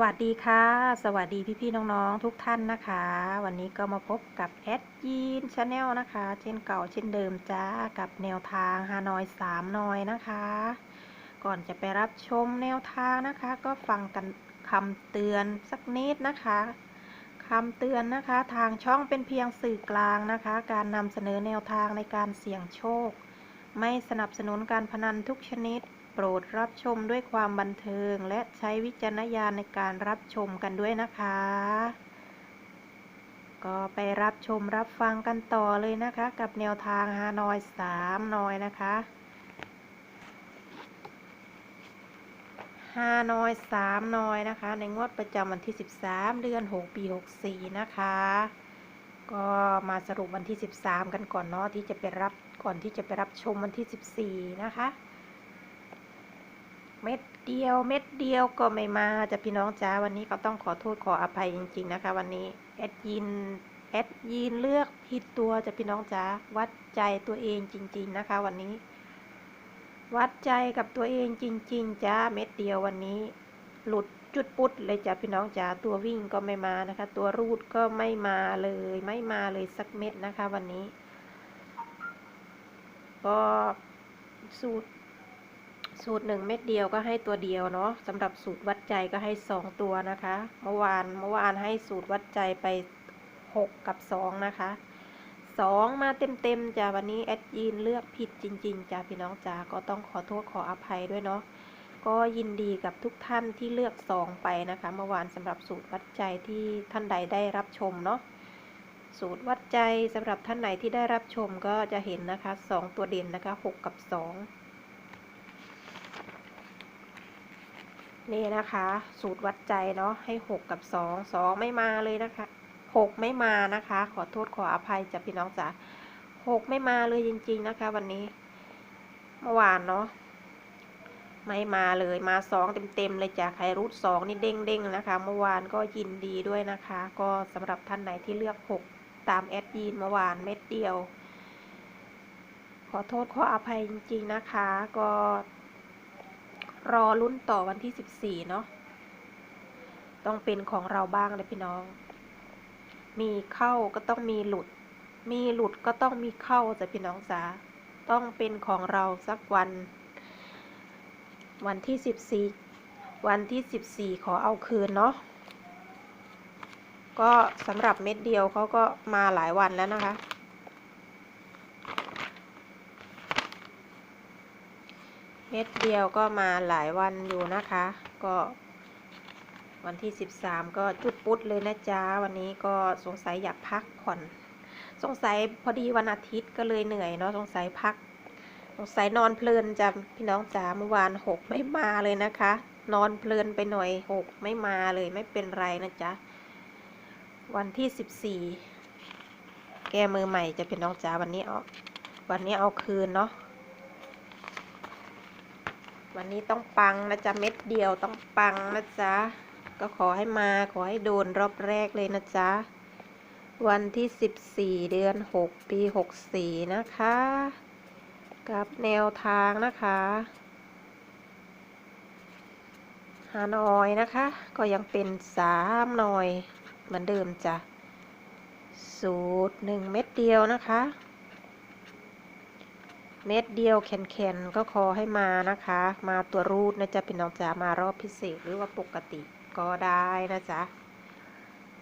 วัสดีค่ะ สวัสดีพี่ๆน้องๆทุกท่านนะคะ วันนี้ก็มาพบกับแอดยีนชาแนลนะคะ เช่นเก่าเช่นเดิมจ้ากับแนวทางฮานอยสามนอยนะคะ ก่อนจะไปรับชมแนวทางนะคะ ก็ฟังกันคำเตือนสักนิดนะคะคำเตือนนะคะ ทางช่องเป็นเพียงสื่อกลางนะคะ การนำเสนอแนวทางในการเสี่ยงโชค ไม่สนับสนุนการพนันทุกชนิด รดรับชมด้วยความบันเทิง และใช้วิจารณญาณในการรับชมกันด้วยนะคะ ก็ไปรับชมรับฟังกันต่อเลยนะคะ กับแนวทางฮานอยสามนอยนะคะฮานอยสามนอยนะคะ ในงวดประจำวันที่ 13 เดือน 6 ปี 64 นะคะ ก็มาสรุปวันที่ 13 กันก่อนเนาะที่จะไปรับก่อนที่จะไปรับชมวันที่ 14 นะคะ เม็ดเดียวเม็ดเดียวก็ไม่มาจะพี่น้องจ้าวันนี้ก็ต้องขอโทษขออภัยจริง ๆ นะคะ วันนี้แอดยินแอดยินเลือกผิดตัวจะพี่น้องจ้าวัดใจตัวเองจริง ๆนะคะ วันนี้ วัดใจกับตัวเองจริง ๆจ้าเม็ดเดียววันนี้ หลุดจุดปุดเลยจ้ะพี่น้องจ้าตัววิ่งก็ไม่มานะคะ ตัวรูดก็ไม่มาเลย ไม่มาเลยสักเม็ดนะคะ วันนี้ ก็สูตร สูตรหนึ่งเม็ดเดียวก็ให้ตัวเดียวเนาะสำหรับสูตรวัดใจก็ให้สองตัวนะคะ เมื่อวานเมื่อวานให้สูตรวัดใจไปหกกับสองนะคะสองมาเต็มๆจ้ะวันนี้แอดยีนเลือกผิดจริงๆจ้ะพี่น้องจ้าก็ต้องขอโทษขออภัยด้วยเนาะก็ยินดีกับทุกท่านที่เลือกสองไปนะคะ เมื่อวานสำหรับสูตรวัดใจที่ท่านใดได้รับชมเนาะสูตรวัดใจสำหรับท่านไหนที่ได้รับชมก็จะเห็นนะคะสองตัวเด่นนะคะหกกับสอง นี่นะคะ สูตรวัดใจเนาะให้หกกับสองสองไม่มาเลยนะคะหกไม่มานะคะ ขอโทษขออภัยจากพี่น้องจ๋าหกไม่มาเลยจริง ๆนะคะ วันนี้เมื่อวานเนาะไม่มาเลยมาสองเต็มๆเลยจ้ะใครรูดสองนี่เด้งๆนะคะ เมื่อวานก็ยินดีด้วยนะคะ ก็สำหรับท่านไหนที่เลือกหกตามแอดยีนเมื่อวานเม็ดเดียว ขอโทษขออภัยจริง ๆนะคะ ก็ รอลุ้นต่อวันที่ 14 เนาะ ต้องเป็นของเราบ้างเลยพี่น้อง มีเข้าก็ต้องมีหลุด มีหลุดก็ต้องมีเข้าจ้ะพี่น้องจ๋า ต้องเป็นของเราสักวัน วันที่ 14 วันที่ 14 ขอเอาคืนเนาะ ก็สำหรับเม็ดเดียวเขาก็มาหลายวันแล้วนะคะ เม็ดเดียวก็มาหลายวันอยู่นะคะ ก็ วันที่ 13 ก็จุดปุ๊ดเลยนะจ๊ะ วันนี้ก็สงสัยอยากพักผ่อน สงสัยพอดีวันอาทิตย์ก็เลยเหนื่อยเนาะสงสัยพัก สงสัยนอนเพลินจ้ะพี่น้องจ๋าเมื่อวานหกไม่มาเลยนะคะ นอนเพลินไปหน่อยหกไม่มาเลยไม่เป็นไรนะจ๊ะ วันที่ 14 แก้มือใหม่จะพี่น้องจ๋าวันนี้เอาวันนี้เอาคืนเนาะ วันนี้ต้องปังนะจ๊ะเม็ดเดียวต้องปังนะจ๊ะก็ขอให้มาขอให้โดนรอบแรกเลยนะจ๊ะวันที่ 14 เดือน 6 ปี 64 นะคะ กับแนวทางนะคะฮานอยนะคะ ก็ยังเป็น3หน่อยเหมือนเดิมจ้ะสูตร1เม็ดเดียวนะคะ เม็ดเดียวแข็นๆก็ขอให้มานะคะ มาตัวรูดนะจ๊ะพี่น้องจ๋ามารอบพิเศษหรือว่าปกติก็ได้นะจ๊ะ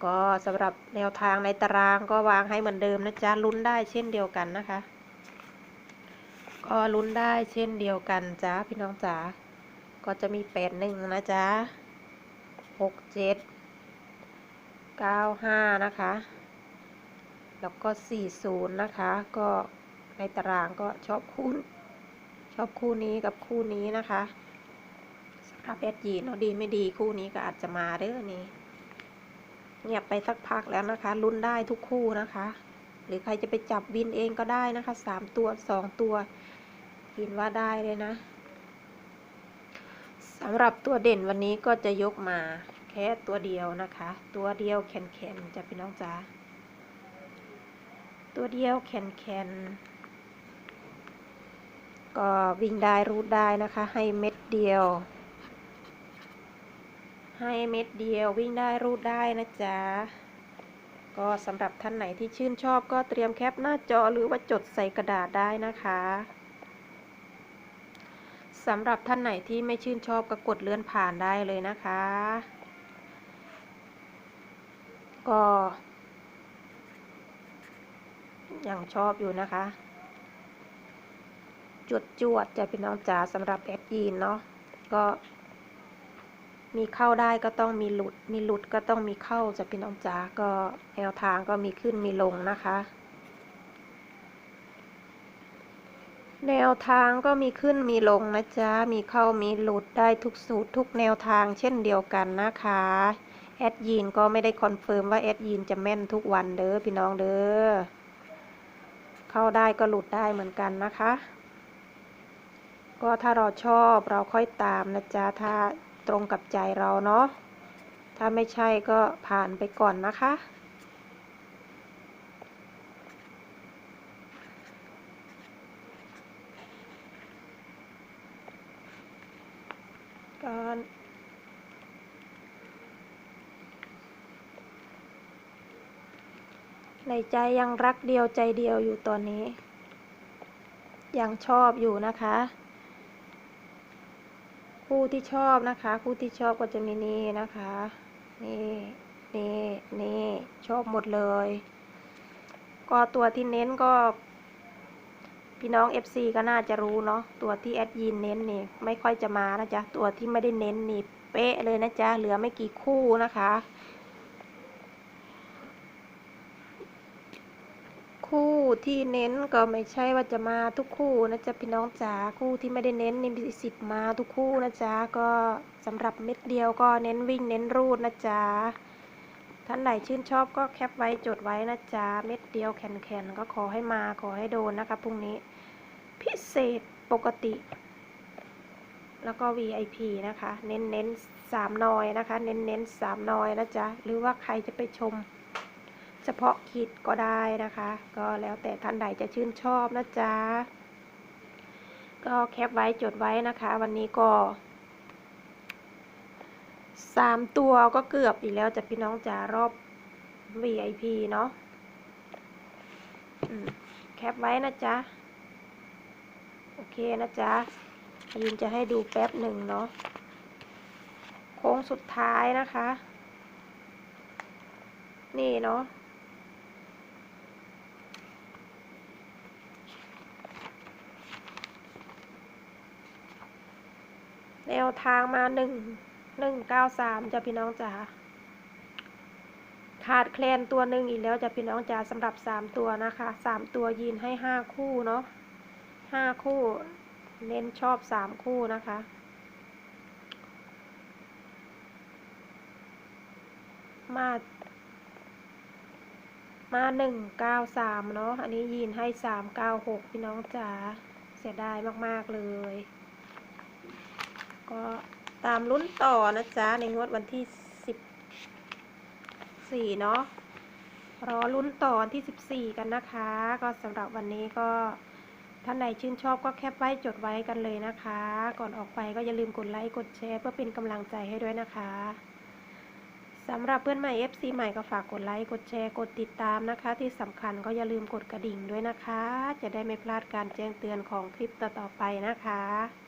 ก็สำหรับแนวทางในตารางก็วางให้เหมือนเดิมนะจ๊ะลุ้นได้เช่นเดียวกันนะคะ ก็ลุ้นได้เช่นเดียวกันจ้าพี่น้องจ๋าก็จะมีแปดหนึ่งนะจ๊ะหกเจ็ดเก้าห้านะคะ แล้วก็สี่ศูนย์นะคะ ก็ ในตารางก็ชอบคู่ชอบคู่นี้กับคู่นี้นะคะสำหรับแอดยีนเนาะดีไม่ดีคู่นี้ก็อาจจะมาเด้อนี่เงียบไปสักพักแล้วนะคะลุ้นได้ทุกคู่นะคะ หรือใครจะไปจับวินเองก็ได้นะคะสามตัวสองตัวกินว่าได้เลยนะสำหรับตัวเด่นวันนี้ก็จะยกมาแค่ตัวเดียวนะคะ ตัวเดียวแข็งๆจะพี่น้องจ๋าตัวเดียวแข็งๆ ก็วิ่งได้รูดได้นะคะ ให้เม็ดเดียว ให้เม็ดเดียววิ่งได้รูดได้นะจ๊ะก็สำหรับท่านไหนที่ชื่นชอบก็เตรียมแคปหน้าจอหรือว่าจดใส่กระดาษได้นะคะสำหรับท่านไหนที่ไม่ชื่นชอบก็กดเลื่อนผ่านได้เลยนะคะ ก็ยังชอบอยู่นะคะ จวดจวดจะเป็นน้องจ๋าสำหรับแอดยีนเนาะก็ มีเข้าได้ก็ต้องมีหลุด มีหลุดก็ต้องมีเข้าจะเป็นน้องจ๋าก็แนวทางก็มีขึ้นมีลงนะคะ แนวทางก็มีขึ้นมีลงนะจ๊ะมีเข้ามีหลุดได้ทุกสูตรทุกแนวทางเช่นเดียวกันนะคะแอดยีนก็ไม่ได้คอนเฟิร์มว่าแอดยีนจะแม่นทุกวันเด้อพี่น้องเด้อเข้าได้ก็หลุดได้เหมือนกันนะคะ ก็ถ้าเราชอบเราค่อยตามนะจ๊ะถ้าตรงกับใจเราเนาะถ้าไม่ใช่ก็ผ่านไปก่อนนะคะ ก็ในใจยังรักเดียวใจเดียวอยู่ตอนนี้ ยังชอบอยู่นะคะ คู่ที่ชอบนะคะ คู่ที่ชอบก็จะมีนี่นะคะ นี่นี่นี่ชอบหมดเลย ก็ตัวที่เน้นก็พี่น้อง FC ก็น่าจะรู้เนาะตัวที่แอดยินเน้นนี่ไม่ค่อยจะมานะจ๊ะตัวที่ไม่ได้เน้นนี่เป๊ะเลยนะจ๊ะเหลือไม่กี่คู่นะคะ คู่ที่เน้นก็ไม่ใช่ว่าจะมาทุกคู่นะจ๊ะพี่น้องจ๋าคู่ที่ไม่ได้เน้นนี่มีสิทธิ์มาทุกคู่นะจ๊ะก็สำหรับเม็ดเดียวก็เน้นวิ่งเน้นรูดนะจ๊ะท่านไหนชื่นชอบก็แคปไว้จดไว้นะจ๊ะเม็ดเดียวแข็งๆก็ขอให้มาขอให้โดนนะคะพรุ่งนี้ พิเศษปกติ แล้วก็ VIP นะคะ เน้นเน้นสามนอยนะคะ เน้นเน้นสามนอยนะจ๊ะหรือว่าใครจะไปชม เฉพาะคิดก็ได้นะคะ ก็แล้วแต่ท่านใดจะชื่นชอบนะจ๊ะ ก็แคปไว้จดไว้นะคะ วันนี้ก็สามตัวก็เกือบอีกแล้วจะพี่น้องจ๋ารอบ VIP เนาะแคปไว้นะจ๊ะ โอเคนะจ๊ะยินจะให้ดูแป๊บหนึ่งเนาะโค้งสุดท้ายนะคะ นี่เนาะ แนวทางมาหนึ่งหนึ่งเก้าสามจะพี่น้องจ๋าขาดแคลนตัวหนึ่งอีกแล้วจะพี่น้องจ๋าสำหรับสามตัวนะคะสามตัวยีนให้ห้าคู่เนาะห้าคู่ เน้นชอบสามคู่นะคะมามาหนึ่งเก้าสามเนาะ อันนี้ยีนให้สามเก้าหกพี่น้องจ๋า เสียดายมาก ๆ เลย ก็ตามลุ้นต่อนะจ๊ะ ในงวดวันที่สิบสี่เนาะรอลุ้นต่อวันที่สิบสี่กันนะคะ ก็สำหรับวันนี้ก็ท่านไหนชื่นชอบก็แคปไว้จดไว้กันเลยนะคะ ก่อนออกไปก็อย่าลืมกดไลค์กดแชร์เพื่อเป็นกำลังใจให้ด้วยนะคะสำหรับเพื่อนใหม่ FC ใหม่ก็ฝากกดไลค์กดแชร์กดติดตามนะคะ ที่สำคัญก็อย่าลืมกดกระดิ่งด้วยนะคะ จะได้ไม่พลาดการแจ้งเตือนของคลิปต่อๆไปนะคะ